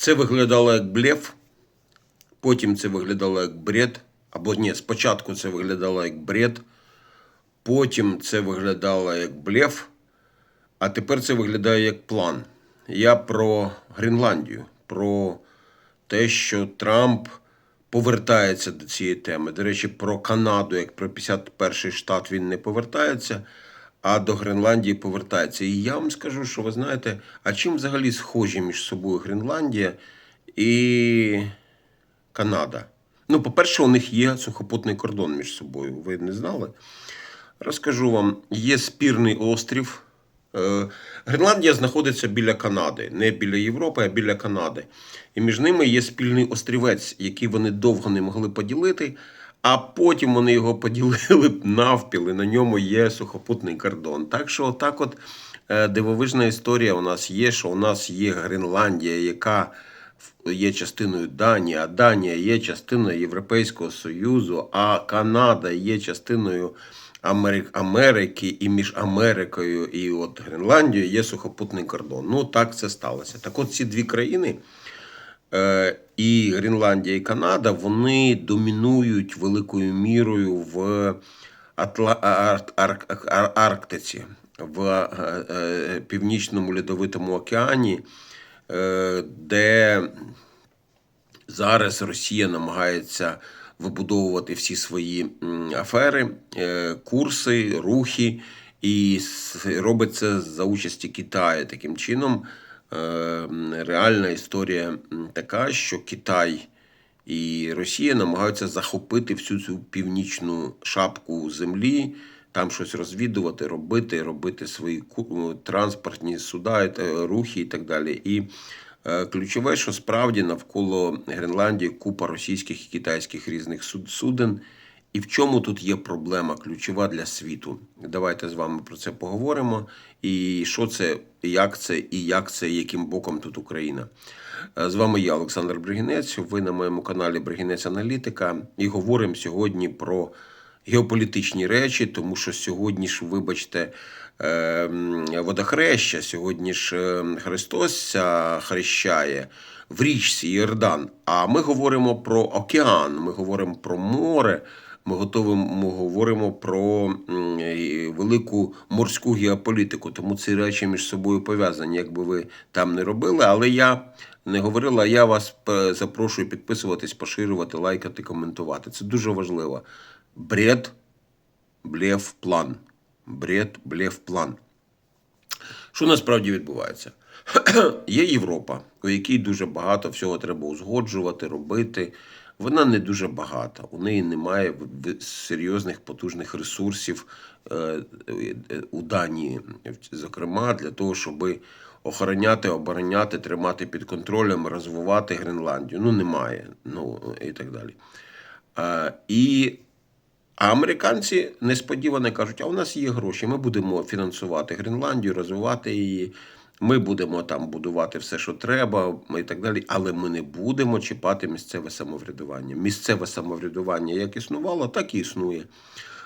Це виглядало як блеф, потім це виглядало як бред. Або ні, спочатку це виглядало як бред, потім це виглядало як блеф, а тепер це виглядає як план. Я про Гренландію, про те, що Трамп повертається до цієї теми. До речі, про Канаду, як про 51-й штат, він не повертається, а до Гренландії повертається. І я вам скажу, що ви знаєте, а чим взагалі схожі між собою Гренландія і Канада? Ну, по-перше, у них є сухопутний кордон між собою. Ви не знали? Розкажу вам: є спірний острів. Е, Гренландія знаходиться біля Канади, не біля Європи, а біля Канади. І між ними є спільний острівець, який вони довго не могли поділити. А потім вони його поділили навпіл, і на ньому є сухопутний кордон. Так що, отак, от е, дивовижна історія у нас є, що у нас є Гренландія, яка є частиною Данії, а Данія є частиною Європейського Союзу, а Канада є частиною Америки, і між Америкою і от Гренландією є сухопутний кордон. Ну так це сталося. Так от ці дві країни. Е, і Гренландія і Канада вони домінують великою мірою в Атла... Ар... Ар... Ар... Арктиці, в е, е, Північному Льодовитому океані, е, де зараз Росія намагається вибудовувати всі свої афери, курси, рухи, і робить це за участі Китаю. Таким чином, реальна історія така, що Китай і Росія намагаються захопити всю цю північну шапку землі. Там щось розвідувати, робити, робити свої транспортні суда, та- рухи і так далі. І Е, Ключове, що справді навколо Гренландії купа російських і китайських різних суд- суден. І в чому тут є проблема ключова для світу? Давайте з вами про це поговоримо. І що це, як це, і як це, яким боком тут Україна. Е, З вами я, Олександр Бригінець. Ви на моєму каналі Бригінець Аналітика. І говоримо сьогодні про геополітичні речі, тому що сьогодні ж, вибачте, е, водохреща, сьогодні ж е, Христос хрещає в річці Йордан. А ми говоримо про океан, ми говоримо про море. Ми готові, ми говоримо про велику морську геополітику, тому ці речі між собою пов'язані, як би ви там не робили. Але я не говорила, я вас е, запрошую підписуватись, поширювати, лайкати, коментувати. Це дуже важливо. Бред, блеф, план. Бред, блеф, план. Що насправді відбувається? Є Європа, у якій дуже багато всього треба узгоджувати, робити. Вона не дуже багата. У неї немає серйозних потужних ресурсів е, е, у Данії, зокрема, для того, щоб охороняти, обороняти, тримати під контролем, розвивати Гренландію. Ну, немає. Ну і так далі. І а американці несподівано кажуть: а у нас є гроші, ми будемо фінансувати Гренландію, розвивати її. Ми будемо там будувати все, що треба, і так далі. Але ми не будемо чіпати місцеве самоврядування. Місцеве самоврядування як існувало, так і існує.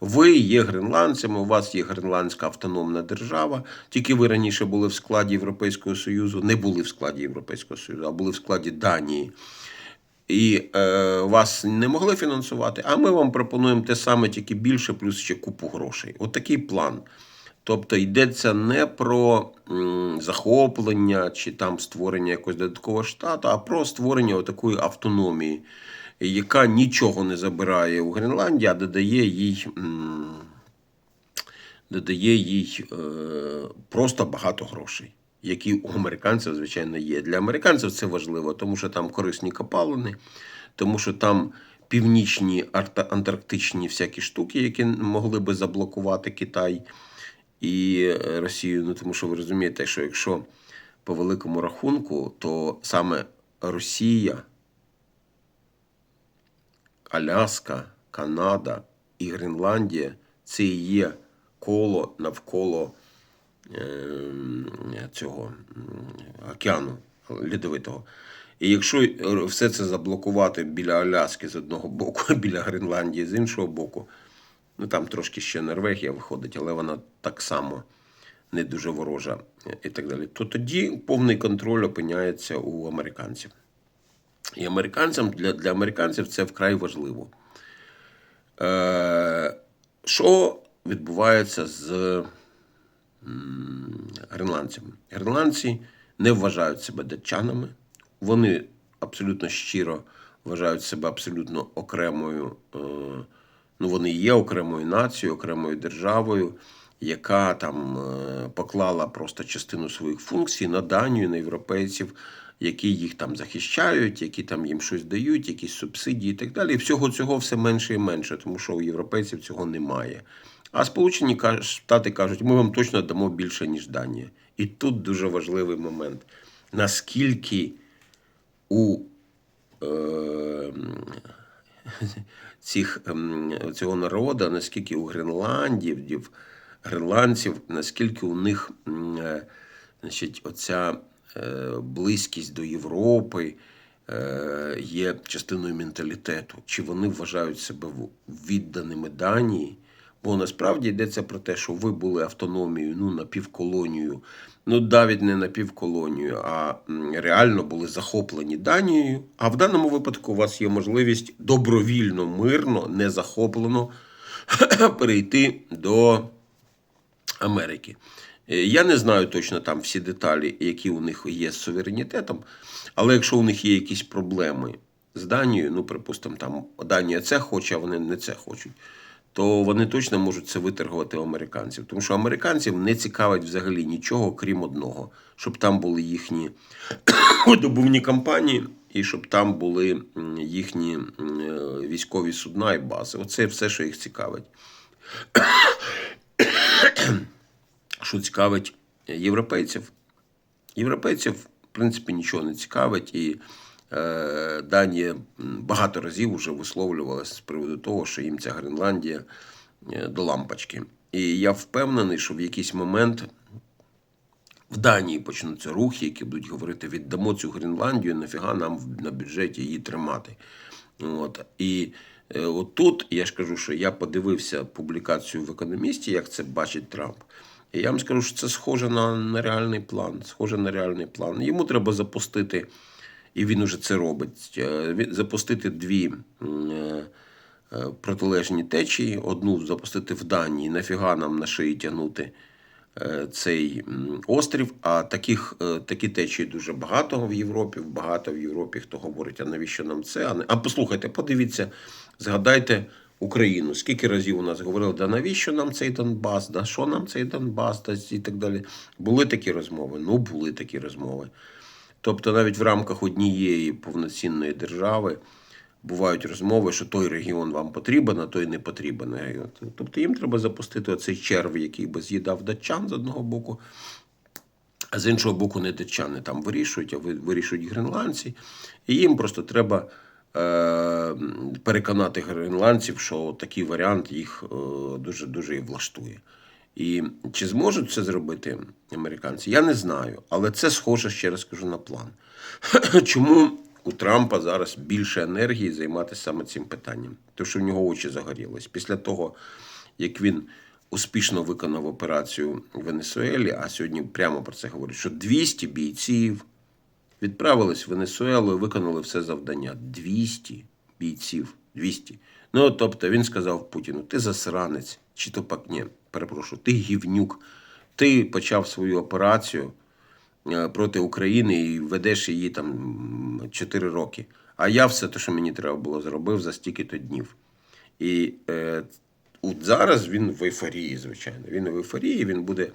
Ви є гренландцями, у вас є гренландська автономна держава. Тільки ви раніше були в складі Європейського Союзу, не були в складі Європейського Союзу, а були в складі Данії і е, вас не могли фінансувати, а ми вам пропонуємо те саме, тільки більше, плюс ще купу грошей. От такий план. Тобто йдеться не про захоплення чи там створення якогось додаткового штату, а про створення такої автономії, яка нічого не забирає у Гренландії, а додає їй. Додає їй е, просто багато грошей, які у американців, звичайно, є. Для американців це важливо, тому що там корисні копалини, тому що там північні антарктичні всякі штуки, які могли би заблокувати Китай і е, Росію. Ну тому що ви розумієте, що якщо по великому рахунку, то саме Росія, Аляска, Канада і Гренландія це і є коло навколо ем, цього океану льодовитого. І якщо е, все це заблокувати біля Аляски з одного боку, біля Гренландії з іншого боку, ну там трошки ще Норвегія виходить, але вона так само не дуже ворожа е, і так далі, то тоді повний контроль опиняється у американців. І американцям для, для американців це вкрай важливо. Е, що відбувається з гренландцями? Гренландці не вважають себе датчанами. Вони абсолютно щиро вважають себе абсолютно окремою. Е, ну, вони є окремою нацією, окремою державою, яка там е, поклала просто частину своїх функцій на Данію, на європейців, які їх там захищають, які там їм щось дають, якісь субсидії і так далі. І всього цього все менше і менше, тому що у європейців цього немає. А Сполучені Штати кажуть, ми вам точно дамо більше, ніж Данія. І тут дуже важливий момент. Наскільки у е, цих, ем, цього народу, наскільки у гренландів, гренландців, наскільки у них е, значить, оця е, близькість до Європи е, є частиною менталітету, чи вони вважають себе відданими Данії. Бо насправді йдеться про те, що ви були автономією, ну, напівколонією, ну, навіть не напівколонією, а реально були захоплені Данією. А в даному випадку у вас є можливість добровільно, мирно, не захоплено перейти до Америки. Е, Я не знаю точно там всі деталі, які у них є з суверенітетом, але якщо у них є якісь проблеми з Данією, ну, припустимо, там Данія це хоче, а вони не це хочуть, то вони точно можуть це виторгувати у американців. Тому що американців не цікавить взагалі нічого, крім одного, щоб там були їхні добувні компанії і щоб там були їхні е, військові судна і бази. Оце все, що їх цікавить. що цікавить європейців. Європейців, в принципі, нічого не цікавить, і Данія багато разів вже висловлювалася з приводу того, що їм ця Гренландія е, до лампочки. І я впевнений, що в якийсь момент в Данії почнуться рухи, які будуть говорити: віддамо цю Гренландію, нафіга нам на бюджеті її тримати. От. І е, от тут я ж кажу, що я подивився публікацію в економісті, як це бачить Трамп. І я вам скажу, що це схоже на, на реальний план. Схоже на реальний план. Йому треба запустити, і він уже це робить. е, Запустити дві е, е, протилежні течії. Одну запустити в Данії, нафіга нам на шиї тягнути цей острів. А таких, такі течії дуже багато в Європі. Багато в Європі, хто говорить, а навіщо нам це? А послухайте, подивіться, згадайте Україну. Скільки разів у нас говорили, да навіщо нам цей Донбас, да що нам цей Донбас, да, і так далі. Були такі розмови? Ну, були такі розмови. Тобто навіть в рамках однієї повноцінної держави бувають розмови, що той регіон вам потрібен, а той не потрібен. Тобто їм треба запустити оцей черв, який би з'їдав датчан з одного боку, а з іншого боку, не датчани там вирішують, а вирішують гренландці. І їм просто треба е, переконати гренландців, що такий варіант їх е, дуже дуже влаштує. І чи зможуть це зробити американці? Я не знаю. Але це схоже, ще раз кажу, на план. Чому у Трампа зараз більше енергії займатися саме цим питанням? Тому що в нього очі загорілись. Після того, як він успішно виконав операцію в Венесуелі, а сьогодні прямо про це говорять, що 200 бійців відправились в Венесуелу і виконали все завдання. 200 бійців. 200. Ну, тобто він сказав Путіну: ти засранець, чи то пак ні, перепрошую, ти гівнюк. Ти почав свою операцію е, проти України і ведеш її там 4 роки. А я все те, що мені треба було, зробив за стільки-то днів. І е, от зараз він в ейфорії, звичайно. Він в ейфорії, він буде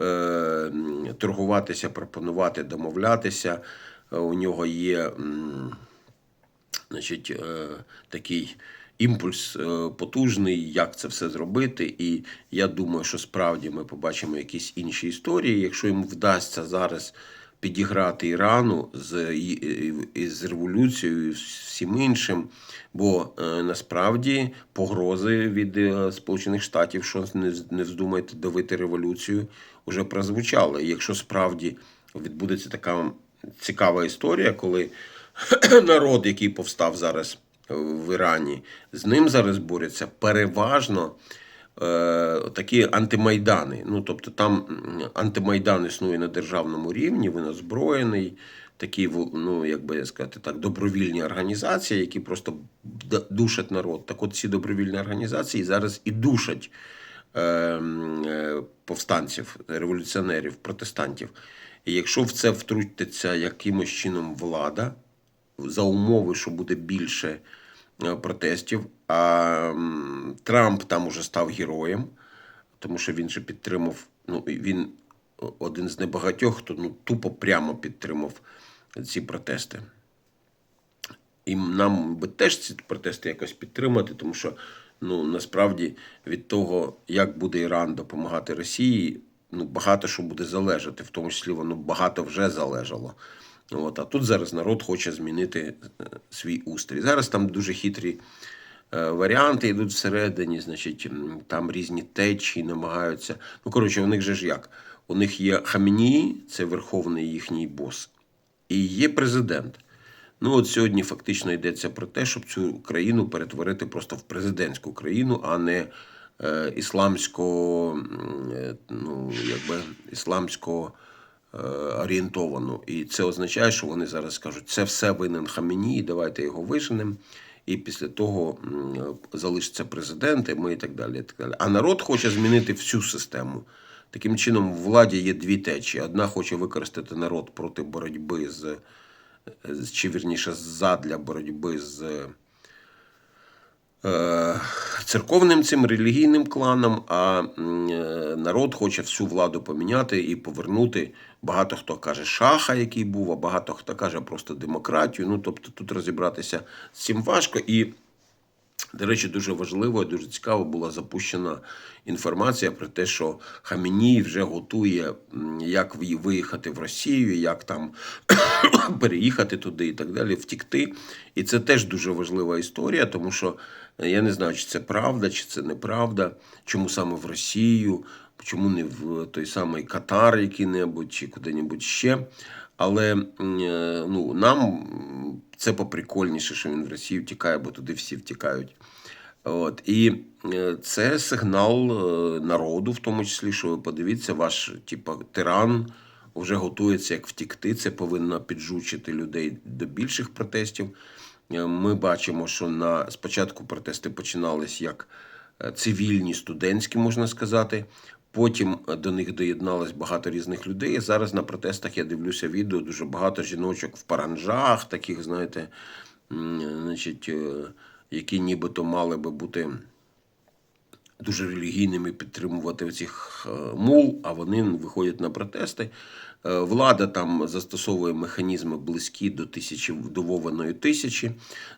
е, торгуватися, пропонувати, домовлятися. Е, У нього є значить, е, такий імпульс е, потужний, як це все зробити. І я думаю, що справді ми побачимо якісь інші історії. Якщо йому вдасться зараз підіграти Ірану з, з революцією, з всім іншим. Бо е, насправді погрози від е, Сполучених Штатів, що не вздумайте давити революцію, вже прозвучали. Якщо справді відбудеться така цікава історія, коли народ, який повстав зараз в Ірані, з ним зараз борються переважно е, такі антимайдани. Ну, тобто там антимайдан існує на державному рівні, він озброєний. Такі, ну, як би сказати так, добровільні організації, які просто душать народ. Так от ці добровільні організації зараз і душать е, е, повстанців, революціонерів, протестантів. І якщо в це втрутиться якимось чином влада, за умови, що буде більше протестів, а Трамп там уже став героєм, тому що він же підтримав, ну, він один з небагатьох, хто ну, тупо прямо підтримав ці протести. І нам би теж ці протести якось підтримати, тому що ну, насправді від того, як буде Іран допомагати Росії, ну, багато що буде залежати, в тому числі воно багато вже залежало. От, а тут зараз народ хоче змінити е, свій устрій. Зараз там дуже хитрі е, варіанти йдуть всередині, значить, там різні течії намагаються. Ну, коротше, у них же ж як? У них є Хамінії, це верховний їхній бос, і є президент. Ну, от сьогодні фактично йдеться про те, щоб цю країну перетворити просто в президентську країну, а не е, ісламсько, е, ну, якби ісламсько орієнтовану. І це означає, що вони зараз скажуть, це все винен Хаміні, давайте його виженемо. І після того залишиться президент, і ми і так далі. І так далі. А народ хоче змінити всю систему. Таким чином, в владі є дві течії. Одна хоче використати народ проти боротьби з, з- чи вірніше задля боротьби з е, церковним цим релігійним кланом, а е, народ хоче всю владу поміняти і повернути. Багато хто каже шаха, який був, а багато хто каже просто демократію. Ну тобто тут розібратися з цим важко. І до речі, дуже важливо, і дуже цікаво була запущена інформація про те, що Хаміній вже готує, як виїхати в Росію, як там переїхати туди і так далі, втікти. І це теж дуже важлива історія, тому що е, я не знаю, чи це правда, чи це неправда, чому саме в Росію, чому не в той самий Катар який-небудь, чи куди-небудь ще. Але е, ну, нам це поприкольніше, що він в Росію втікає, бо туди всі втікають. От. І е, це сигнал е, народу, в тому числі, що подивіться, ваш типа, тиран вже готується як втікти. Це повинно піджучити людей до більших протестів. Е, Ми бачимо, що на спочатку протести починались як е, цивільні, студентські, можна сказати. Потім е, до них доєдналось багато різних людей. Зараз на протестах я дивлюся відео, дуже багато жіночок в паранжах, таких, знаєте, значить, які нібито мали би бути дуже релігійними підтримувати цих мул, а вони виходять на протести. Е, Влада там застосовує механізми близькі до тисячі до Вованої тисячі.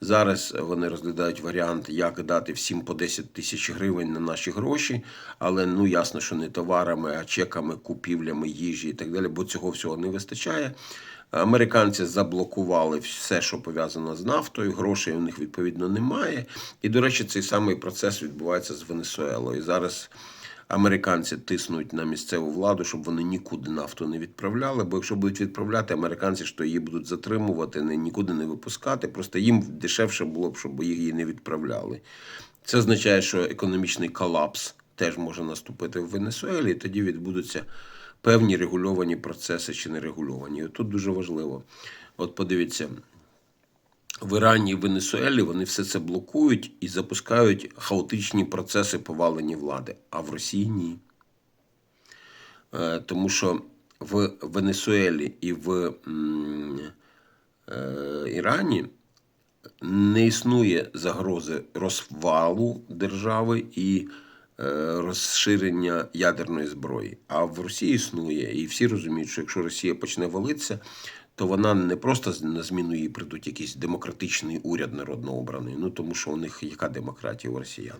Зараз вони розглядають варіант, як дати всім по 10 тисяч гривень на наші гроші, але ну ясно, що не товарами, а чеками, купівлями їжі і так далі, бо цього всього не вистачає. Американці заблокували все, що пов'язано з нафтою. Грошей у них відповідно немає. І, до речі, цей самий процес відбувається з Венесуелою. Зараз американці тиснуть на місцеву владу, щоб вони нікуди нафту не відправляли. Бо якщо будуть відправляти, американці то її будуть затримувати, не нікуди не випускати. Просто їм дешевше було б, щоб їх її не відправляли. Це означає, що економічний колапс теж може наступити в Венесуелі, і тоді відбудуться певні регульовані процеси чи не регульовані. І тут дуже важливо. От подивіться, в Ірані і Венесуелі вони все це блокують і запускають хаотичні процеси повалення влади, а в Росії ні. Е, Тому що в Венесуелі і в е, Ірані не існує загрози розвалу держави і е, розширення ядерної зброї. А в Росії існує, і всі розуміють, що якщо Росія почне валитися, то вона не просто на зміну їй прийдуть якийсь демократичний уряд народно обраний. Ну тому що у них яка демократія у росіян?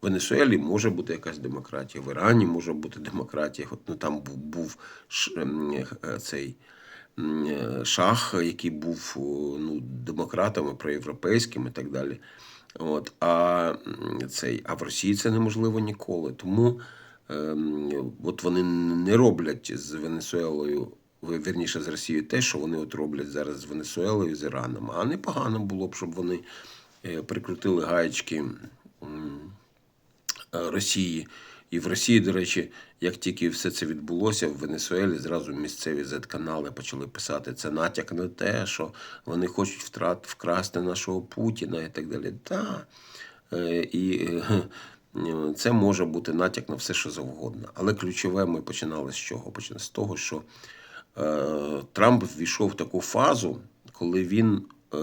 В Венесуелі може бути якась демократія, в Ірані може бути демократія. От ну там був, був е, цей е, шах, який був ну, демократами, проєвропейським і так далі. От, а, цей, а в Росії це неможливо ніколи. Тому ем, от вони не роблять з Венесуелою, вірніше з Росією, те, що вони от роблять зараз з Венесуелою, з Іраном. А непогано було б, щоб вони е, прикрутили гаєчки е, Росії. І в Росії, до речі, як тільки все це відбулося, в Венесуелі зразу місцеві Z-канали почали писати це натяк на те, що вони хочуть втрат, вкрасти нашого Путіна і так далі. Та, е, і е, це може бути натяк на все, що завгодно. Але ключове ми починали з чого? Починали з того, що е, Трамп ввійшов в таку фазу, коли він е,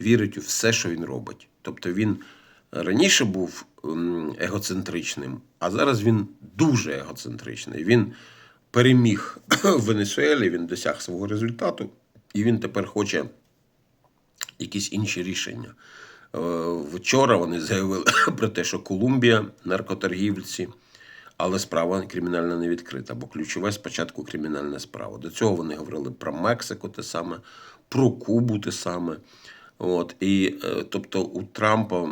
вірить у все, що він робить. Тобто він раніше був ем, егоцентричним, а зараз він дуже егоцентричний. Він переміг в Венесуелі, він досяг свого результату, і він тепер хоче якісь інші рішення. Е, Вчора вони заявили про те, що Колумбія наркоторгівці, але справа кримінальна не відкрита, бо ключове спочатку кримінальна справа. До цього вони говорили про Мексику те саме, про Кубу те саме. От, і, е, тобто у Трампа е,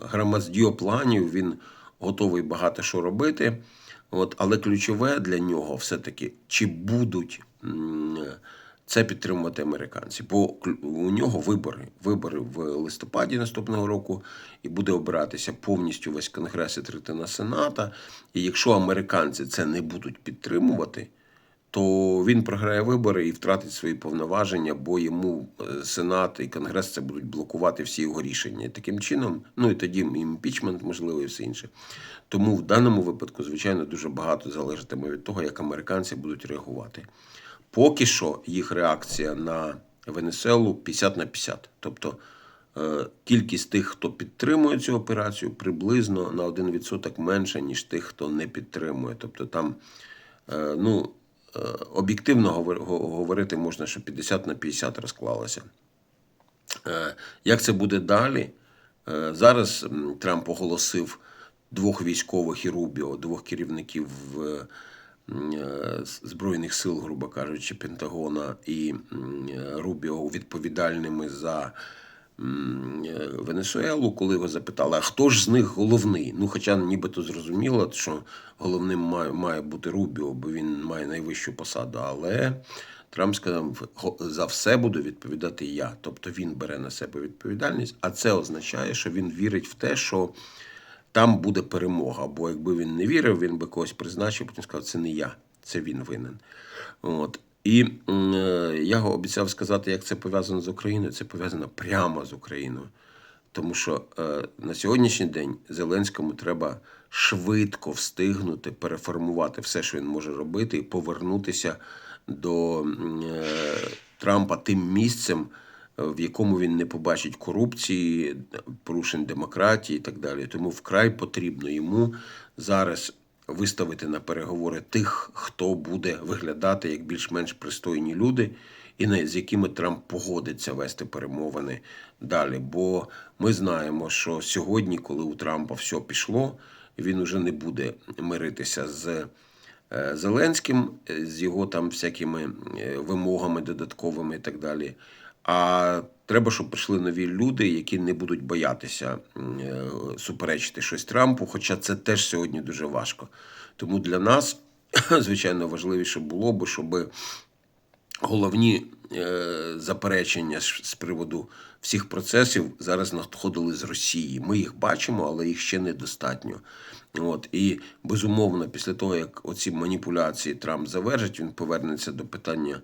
громаддьо планів, він готовий багато що робити. От, але ключове для нього все-таки, чи будуть це підтримувати американці. Бо у нього вибори. Вибори в листопаді наступного року, і буде обиратися повністю весь конгрес і третина сената. І якщо американці це не будуть підтримувати, то він програє вибори і втратить свої повноваження, бо йому е, Сенат і Конгрес це будуть блокувати всі його рішення. І таким чином, ну і тоді імпічмент, можливо, і все інше. Тому в даному випадку, звичайно, дуже багато залежатиме від того, як американці будуть реагувати. Поки що їх реакція на Венесуелу 50 на 50. Тобто е, кількість тих, хто підтримує цю операцію, приблизно на 1% менше, ніж тих, хто не підтримує. Тобто там, е, ну, е, об'єктивно говорити можна, що 50 на 50 розклалося. Як це буде далі? Зараз Трамп оголосив двох військових і Рубіо, двох керівників Збройних сил, грубо кажучи, Пентагона і е, Рубіо відповідальними за е, Венесуелу, коли його запитали, а хто ж з них головний? Ну, хоча нібито зрозуміло, що головним має, має бути Рубіо, бо він має найвищу посаду. Але Трамп сказав, за все буду відповідати я. Тобто він бере на себе відповідальність, а це означає, що він вірить в те, що там буде перемога. Бо якби він не вірив, він би когось призначив, потім сказав, це не я, це він винен. От. І е, я обіцяв сказати, як це пов'язано з Україною. Це пов'язано прямо з Україною. Тому що е, на сьогоднішній день Зеленському треба швидко встигнути переформувати все, що він може робити, і повернутися до е, Трампа тим місцем, в якому він не побачить корупції, порушень демократії і так далі. Тому вкрай потрібно йому зараз виставити на переговори тих, хто буде виглядати як більш-менш пристойні люди, і з якими Трамп погодиться вести перемовини далі. Бо ми знаємо, що сьогодні, коли у Трампа все пішло, він уже не буде миритися з е, Зеленським, е, з його там всякими е, вимогами додатковими і так далі. А треба, щоб прийшли нові люди, які не будуть боятися е, суперечити щось Трампу, хоча це теж сьогодні дуже важко. Тому для нас, звичайно, важливіше було би, щоб головні е, заперечення з приводу всіх процесів зараз надходили з Росії. Ми їх бачимо, але їх ще недостатньо. От і безумовно, після того як оці маніпуляції Трамп завершить, він повернеться до питання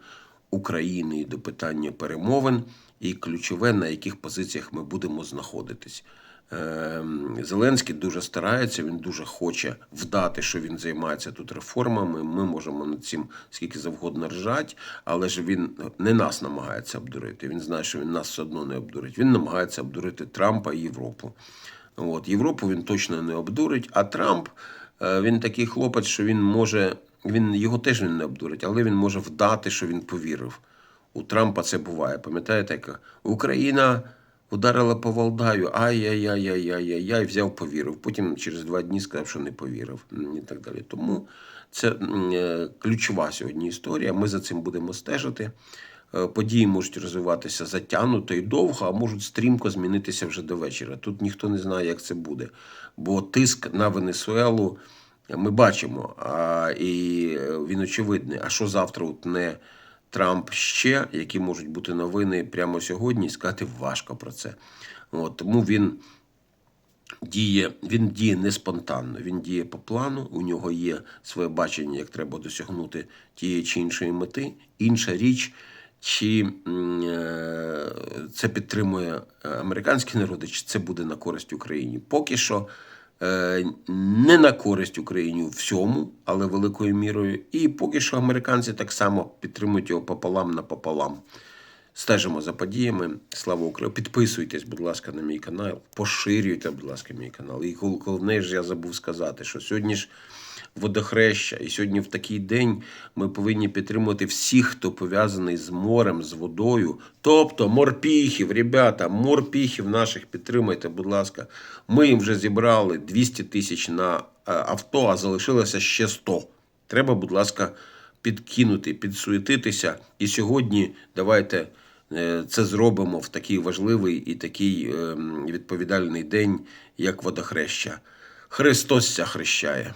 України і до питання перемовин, і ключове на яких позиціях ми будемо знаходитись. Ем, Зеленський дуже старається, він дуже хоче вдати, що він займається тут реформами. Ми можемо над цим скільки завгодно ржати, але ж він не нас намагається обдурити. Він знає, що він нас все одно не обдурить. Він намагається обдурити Трампа і Європу. От Європу він точно не обдурить, а Трамп е, він такий хлопець, що він може, він його теж він не обдурить, але він може вдати, що він повірив. У Трампа це буває. Пам'ятаєте, як Україна ударила по Валдаю, ай-яй-яй-яй-яй-яй, взяв, повірив. Потім через два дні сказав, що не повірив. І так далі. Тому це е, ключова сьогодні історія. Ми за цим будемо стежити. Е, Події можуть розвиватися затягнуто і довго, а можуть стрімко змінитися вже до вечора. Тут ніхто не знає, як це буде. Бо тиск на Венесуелу ми бачимо, а, і е, він очевидний. А що завтра утне Трамп ще, які можуть бути новини прямо сьогодні, сказати важко про це. От, тому він діє, він діє не спонтанно, він діє по плану. У нього є своє бачення, як треба досягнути тієї чи іншої мети. Інша річ, чи е, це підтримує американські народи, чи це буде на користь Україні. Поки що не на користь Україні всьому, але великою мірою. І поки що американці так само підтримують його пополам на пополам. Стежимо за подіями. Слава Україні! Підписуйтесь, будь ласка, на мій канал. Поширюйте, будь ласка, мій канал. І гол- головне ж я забув сказати, що сьогодні ж водохреща, і сьогодні в такий день ми повинні підтримувати всіх, хто пов'язаний з морем, з водою. Тобто морпіхів, ребята, морпіхів наших підтримайте, будь ласка. Ми їм вже зібрали 200 тисяч на е, авто, а залишилося ще 100. Треба, будь ласка, підкинути, підсуетитися. І сьогодні давайте е, це зробимо в такий важливий і такий ем, відповідальний день, як водохреща. Христос ся хрещає.